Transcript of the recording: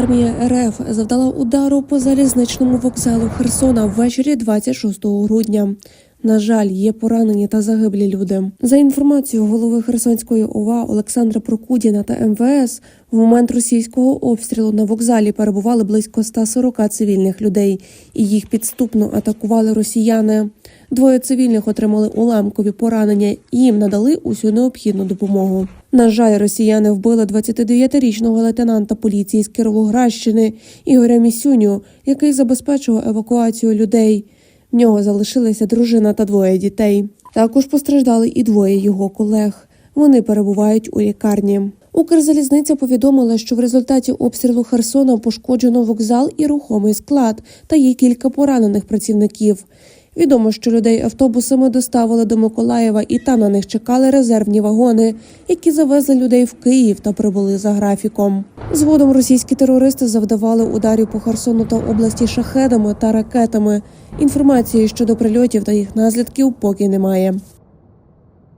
Армія РФ завдала удару по залізничному вокзалу Херсона ввечері 26 грудня. На жаль, є поранені та загиблі люди. За інформацією голови Херсонської ОВА Олександра Прокудіна та МВС, в момент російського обстрілу на вокзалі перебували близько 140 цивільних людей, і їх підступно атакували росіяни. Двоє цивільних отримали уламкові поранення і їм надали усю необхідну допомогу. На жаль, росіяни вбили 29-річного лейтенанта поліції з Кіровоградщини Ігоря Місюню, який забезпечував евакуацію людей. В нього залишилися дружина та двоє дітей. Також постраждали і двоє його колег. Вони перебувають у лікарні. Укрзалізниця повідомила, що в результаті обстрілу Херсона пошкоджено вокзал і рухомий склад, та є кілька поранених працівників. Відомо, що людей автобусами доставили до Миколаєва, і там на них чекали резервні вагони, які завезли людей в Київ та прибули за графіком. Згодом російські терористи завдавали ударів по Херсону та області шахедами та ракетами. Інформації щодо прильотів та їх наслідків поки немає.